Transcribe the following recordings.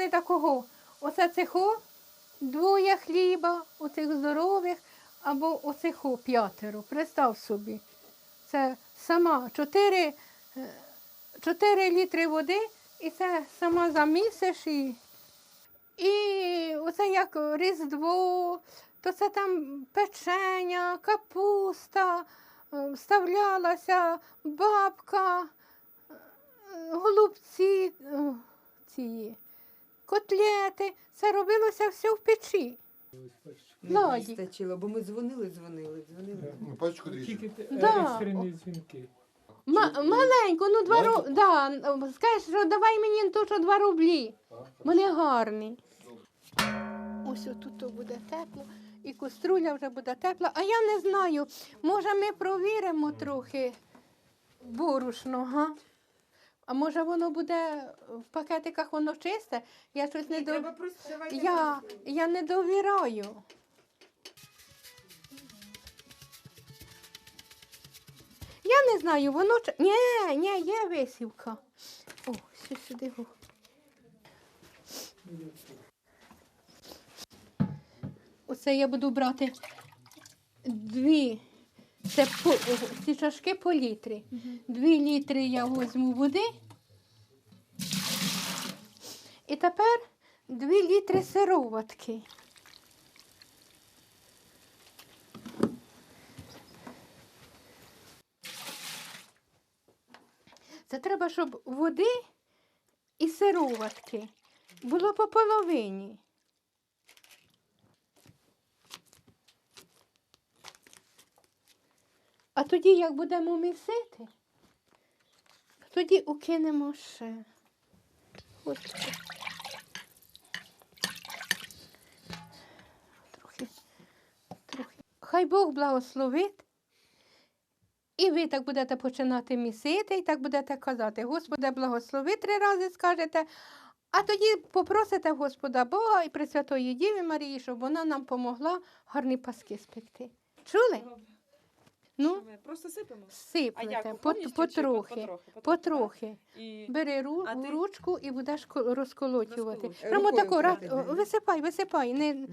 пекли такого. Оце цехо, двоє хліба, оцих здорових, або оцехо п'ятеро. Представ собі. Це сама 4, 4 літри води, і це сама замісиш і. І оце як Різдво, то це там печення, капуста, е, вставлялася бабка, е, голубці, е, ці, котлети. Це робилося все в печі. Не вистачило, бо ми дзвонили, дзвонили, дзвонили. Ну, пачку те- Да. екстрені дзвінки. Ма- маленько, ну два ру... да, скажеш, що давай мені то, що два рублі. Вони гарні. Ось тут буде тепло, і коструля вже буде тепла. А я не знаю, може ми провіримо трохи борошно, га? А може воно буде в пакетиках воно чисте? Я щось не до... просто давайте я, я не довіряю. Я не знаю, воно чи- Ні, ні, є висівка. О, все сюди. го. Оце я буду брати дві. Це по, ці чашки по літрі. Дві літри я візьму води. І тепер дві літри сироватки. Це треба, щоб води і сироватки було по половині. А тоді, як будемо місити, тоді укинемо ще. Господи. Трохи, трохи. Хай Бог благословить. І ви так будете починати місити, і так будете казати, Господи, благослови три рази скажете, а тоді попросите Господа Бога і Пресвятої Діви Марії, щоб вона нам помогла гарні паски спекти. Чули? Ну, ми Просто сипемо. А сиплете як? пот- Повністю чи потрохи. потрохи? Потрохи. І... Бери ру, А ти- ручку і будеш ко- розколотювати. Розколочувати. Прямо Рукою тако, ра- брати, да. висипай, висипай, не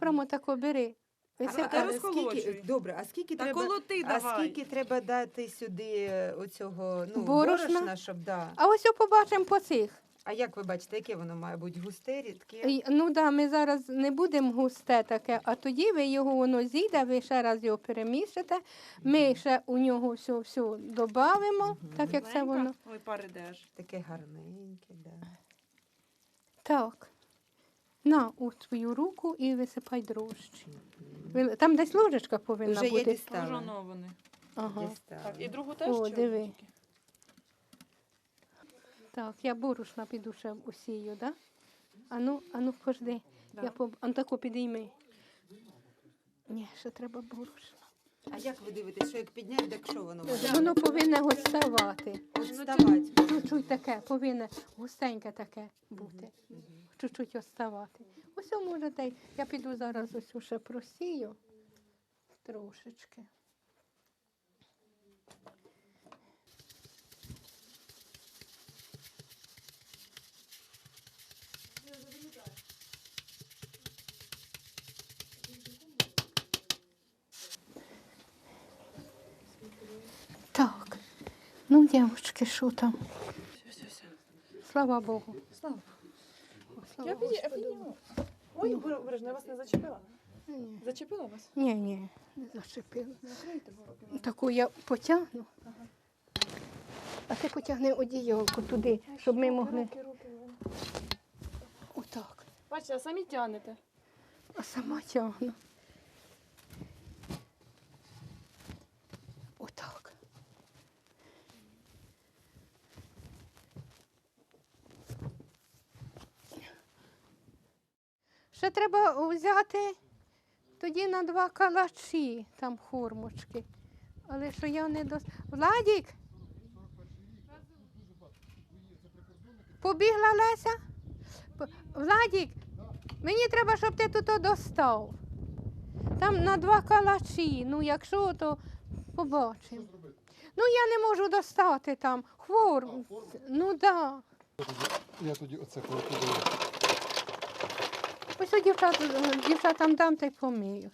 прямо тако бери. А Висипай. ти А розколочуй. скільки, добре, а скільки Та треба, колоти а давай. скільки треба дати сюди е, оцього ну, Борошна? борошна, щоб да. А ось побачимо по цих. А як ви бачите, яке воно має бути? Густе, рідке? Ну да, ми зараз не будемо густе таке, а тоді ви його воно зійде, ви ще раз його перемішите. Ми ще у нього все, все додамо, так як це воно. Ой, паридеш. Таке гарненьке, да. Так. На у свою руку і висипай дрожжі. Ви- Там десь ложечка повинна Вже є бути. дістала. Пожанований. Ага. Дістала. Так, і другу теж О, чи диви. Так, я борошна піду ще усію, да? Ану, ану, пожди. Да. Я по... Ан таку підійми. Ні, ще треба борошна. А як ви дивитесь, що як підняти, так що воно має? Воно повинне густавати. От вставати. Чуть-чуть таке, повинне густеньке таке бути. Чуть-чуть оставати. Ось можете. й- Я піду зараз ось ще просію трошечки. Так. Ну, дівчатки, що там? Все, все, все. Слава Богу. Слава. Слава я Господу. підніму. Ой, обережно, я вас не зачепила. Ні, Зачепила вас? ні, ні, не зачепила. Таку я потягну. А ти потягни одіялко туди, щоб ми могли. Руки, руки. Отак. Бачите, а самі тягнете. А сама тягну. Отак. Ще треба взяти тоді на два калачі, там хормочки. Але що я не дос... Владік! Побігла Леся? Владік, мені треба, щоб ти тут достав. Там на два калачі. Ну, якщо, то побачимо. Ну, я не можу достати там. Хвор. Ну так. Да. Я тоді- оце перекидаю. Ось дівчат, дівчатам дам та й помиють.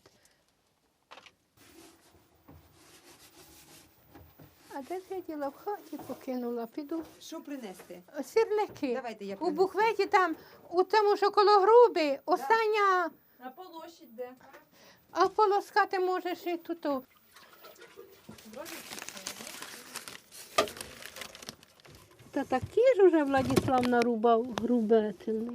А де ж я діла в хаті покинула, піду. Що принести? Сірники. Давайте я У принесу. букветі там, у тому, що коло груби, остання, А полощить де? а полоскати можеш і тут. о. Та такі ж уже Владислав нарубав грубетини.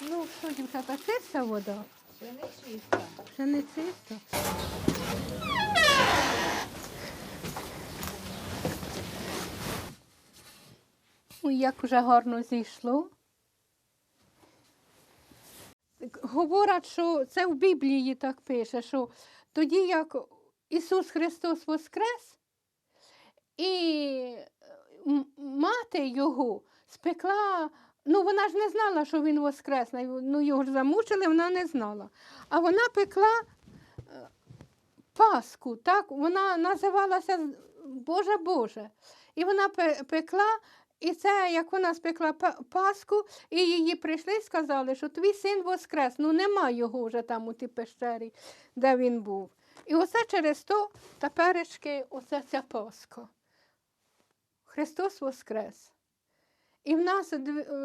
Ну, що, дівчата, чиста вода? Ще не чисто. Ще не чисто. Ой, як уже гарно зійшло. Говорять, що це в Біблії так пише, що тоді, як Ісус Христос воскрес, і мати його спекла, ну вона ж не знала, що він воскрес, ну його ж замучили, вона не знала. А вона пекла е, Пасху, так? Вона називалася Боже Боже. І вона пекла, і це як вона спекла па- Пасху, і її прийшли і сказали, що твій син воскрес. Ну нема його вже там у тій пещері, де він був. І оце через то теперечки, оце ця Пасха. Христос воскрес. І в нас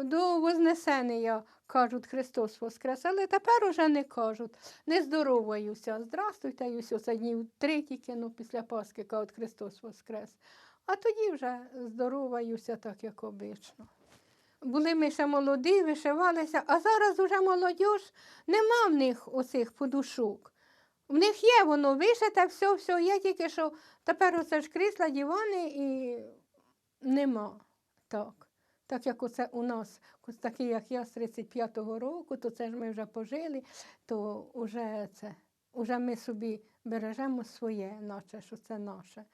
до Вознесення кажуть Христос воскрес, але тепер уже не кажуть. Не здороваюся. Здрастуйте, і це днів три тільки ну, після Пасхи кажуть Христос воскрес. А тоді вже здороваюся так, як обично. Були ми ще молоді, вишивалися, а зараз уже молодь, нема в них оцих подушок. В них є воно вишите, все, все є, тільки що тепер оце ж крісла, дивани і нема. Так. Так як оце у нас, ось такий, як я з 35-го року, то це ж ми вже пожили, то вже це, вже ми собі бережемо своє, наче що це наше.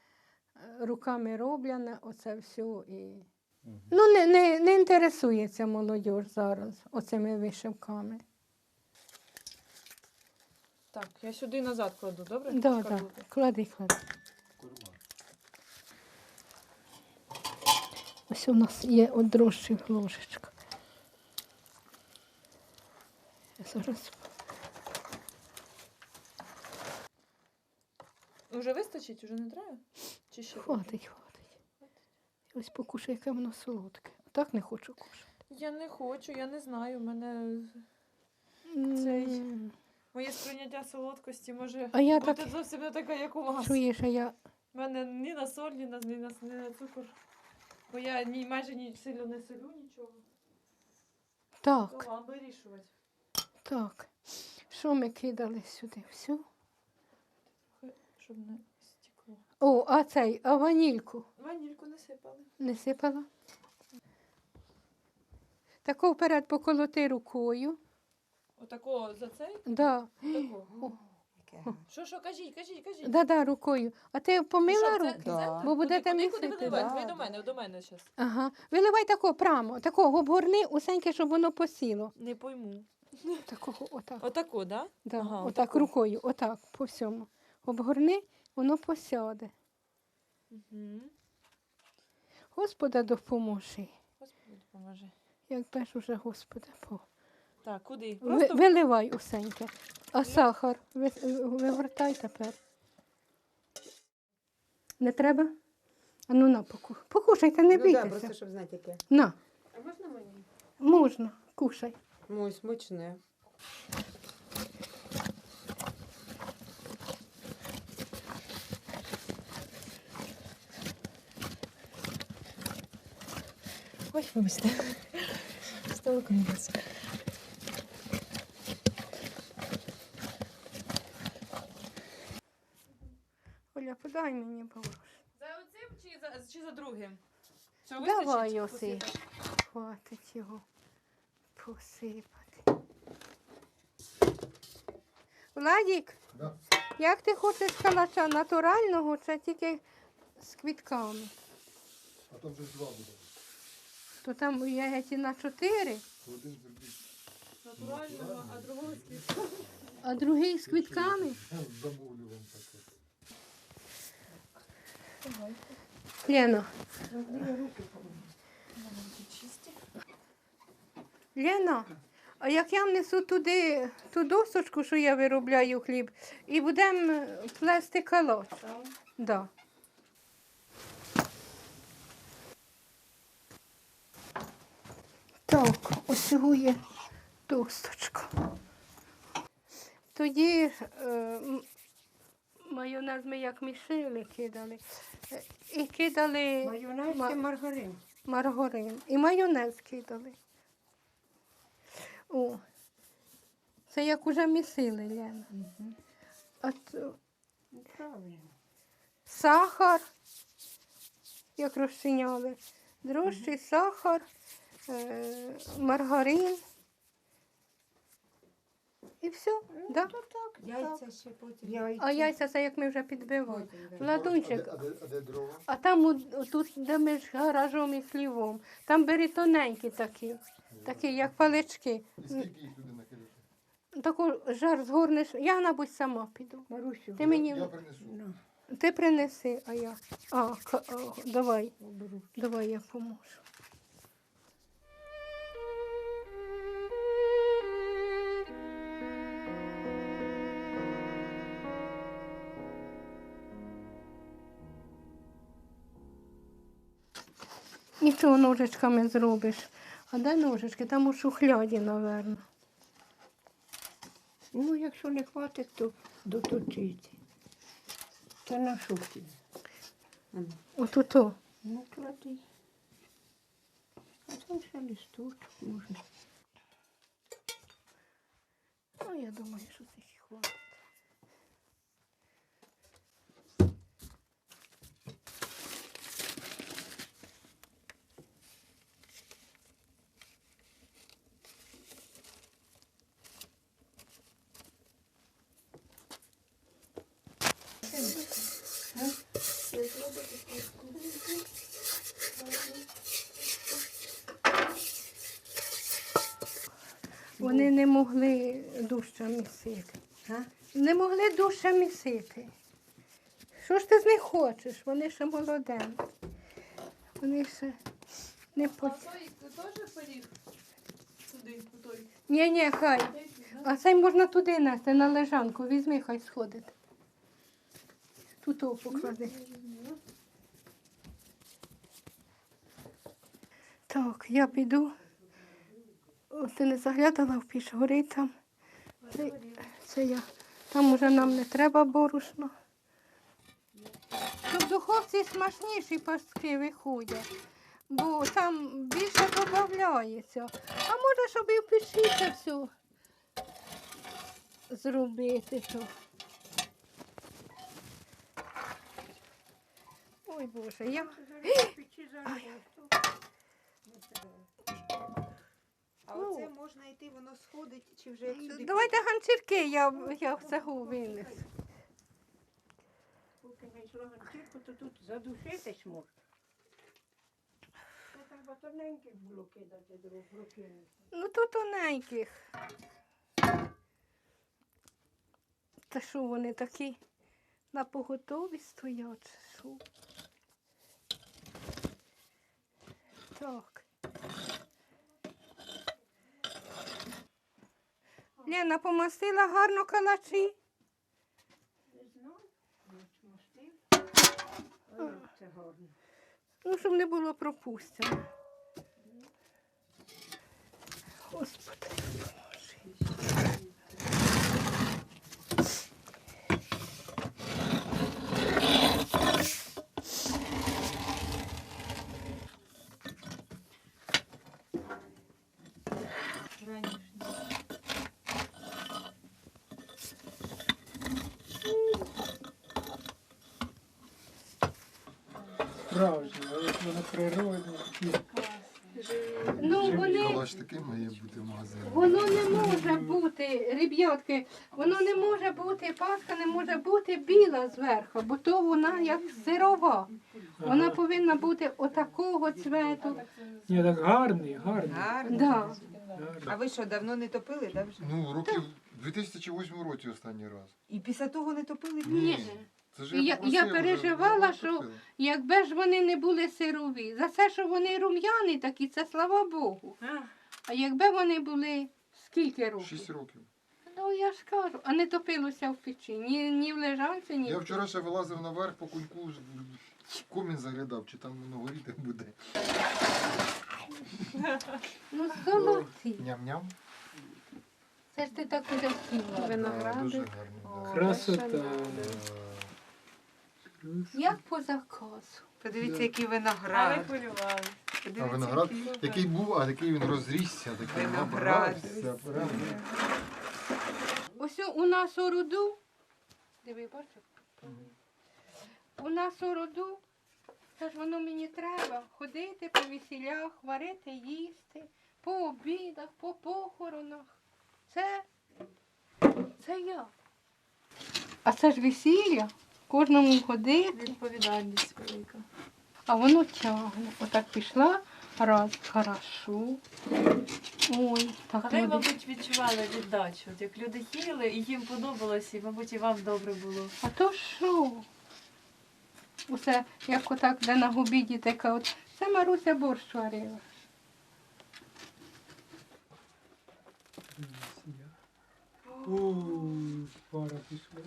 Е, Руками роблене, оце все. І... Ну, не, не, не інтересується молодь зараз оцими вишивками. Так, я сюди назад кладу, добре? Да, да. Клади, клади. Ось у нас є от дрожчих ложечка. Я Зараз Уже вистачить, уже не треба? Чи ще? хватить, хватить. Ось покушай, яке воно солодке. Так не хочу кушати. Я не хочу, я не знаю. У мене Цей. Моє сприйняття солодкості може А я бути так зовсім не така, як у вас. чуєш, а я У мене ні на соль, ні на, ні на, ні на цукор. Бо я ні, майже ні сильно не солю нічого. То так, вам вирішувати. так. Що ми кидали сюди? Все? Трохи, щоб не стекло. О, а цей, а ванільку Ванільку не сипали. не сипала? Тако вперед поколоти рукою. Отако за цей? Да. Гарне. Що, що, кажіть, кажіть, кажіть. Да, да, рукою. А ти помила Що, руки? Да. Бо будете куди, куди місити, виливати? да. Ви до мене, до мене зараз. Ага. Виливай тако прямо, такого обгорни усеньке, щоб воно посіло. Не пойму. Такого, отак. Отако, да? Да, Ага, отак отако. рукою, отак, по всьому. Обгорни, воно посяде. Угу. Господа допоможи. Господи, допоможи. Як беш уже Господа по. Так, куди? Ви, Просто виливай усеньке. А сахар ви, вивертай тепер. Не треба? А ну на поку. Покушайте, не Ну да, бійтеся. просто щоб знати, яке. На, А можна мені? можна, кушай. Ой, смачне. Ой, вибачте. Стало конець. Подай мені бабусь. За оцим чи за, чи за другим? Що, Давай. Посипати? Хватить його посипати. Владік, Да. як ти хочеш калача натурального чи тільки з квітками? А там вже ж два буде. То там яйці на чотири. Один зробіть. Натурального, а другого з квітками. А другий з квітками. Замовлю вам таке. Лена. Лена, а як я внесу туди ту досочку, що я виробляю хліб, і будемо плести калош? Да. Так, ось є досточка. Тоді е, майонез ми як мішили кидали. І кидали Майонез Ма- чи маргарин? маргарин. І майонез кидали. О, це як уже місили, Лена. А то Ну, Правильно. сахар, як розчиняли, дрожжі, сахар, е, маргарин. І все, да? Ну, так. Яйця ще потім. Яйця. А яйця це як ми вже підбивали. Ладунчик, А де, а де дрова? а там у- тут, де ми ж гаражом і слівом, там бери тоненькі такі, такі, як палички. І скільки їх туди накидати? Таку жар згорнеш. Я, мабуть, сама піду. Марусю, Ти мені Я принесу. ну, ти принеси, а я. А, к- а, давай, оберу. давай я поможу. Нічого ножичками зробиш. А де ножички? Там у шухляді, напевно. Ну, якщо не хватить, то доточити. Та на що ти? Ану, Отут. Ну, клади. А там ще листочок може. Ну, я думаю, що це хватить. Вони не могли дужче місити. А? Не могли дужче місити. Що ж ти з них хочеш? Вони ще молоденькі. Вони ще не А той теж пиріг? Туди, той. Ні, ні, хай. А цей можна туди нести на лежанку. Візьми, хай сходить. Тут о, поклади. Так, я піду. Ти не заглядала в піч, горить там. Це, це я. Там уже нам не треба борошно. В духовці смачніші пастки виходять, бо там більше додається. А може, щоб і в печі це все зробити. То. Ой Боже, я. А оце можна йти, воно сходить, чи вже як сюди? Давайте ганчірки, я, я в цегу винесу. Поки знайшла ганчірку, то тут задушитись можна. Це треба тоненьких було кидати прокинути. Ну то тоненьких. Та що вони такі на поготові стоять? Що? Так. Лена помастила гарно калачі. Ну, щоб не було пропущено. Господи, допоможи. Раніше. Справжні, а як воно природне. Ну, вони, Калач такий має бути в магазині. воно не може бути, ребятки, воно не може бути, паска не може бути біла зверху, бо то вона як сирова. Вона повинна бути отакого цвету. Ні, так гарний, гарний. Гарно. Да. гарний. А ви що, давно не топили, да, вже? Ну, років 2008 році останній раз. І після того не топили Ні. Я- я переживала, що- Якби ж вони не були сирові, за це, що вони рум'яні такі, це слава Богу. А, А якби вони були скільки років? Шість років. Ну я ж кажу, а не топилося в печі, ні, ні в лежанці, ні. Я вчора ще вилазив наверх по куньку, в комін заглядав, чи там воно горіти буде. Ну золоті. Ням-ням. Це ж ти так уже хотіла. Да, Дуже Виногради. гарно. да. Красота. Як по заказу. Подивіться, Да. який а ви виноград. хвилювали. А Подивіться, виноград, який. який був, а такий він розрісся, такий Виноград. набрався. прям. Ось у нас у роду. Диви, бачиш? У нас у роду. Це ж воно мені треба ходити по весілях, варити, їсти, по обідах, по похоронах. Це, це я. А це ж весілля. Кожному ходити, Відповідальність велика. а воно тягне. Отак пішла, раз, хорошо. Ой, А так ви, люди. мабуть, відчували віддачу. От як люди їли, і їм подобалось, і, мабуть, і вам добре було. А то що? Усе як отак, де на губіді така от. Це Маруся борщ варила. О, пара пішла.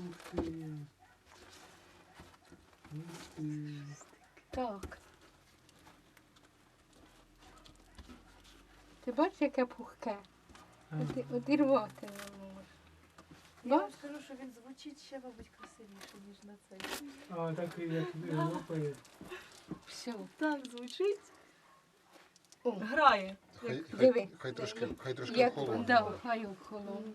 Так. Ти бачиш, яке пухке? От, і- от і рвати не може. Я вам скажу, що він звучить ще, мабуть, красивіше, ніж на цей. А, такий, як лопає. Все. Так звучить. О, Грає. Хай, Диви. хай, хай трошки, хай трошки як, охолоне. да, хай охолоне.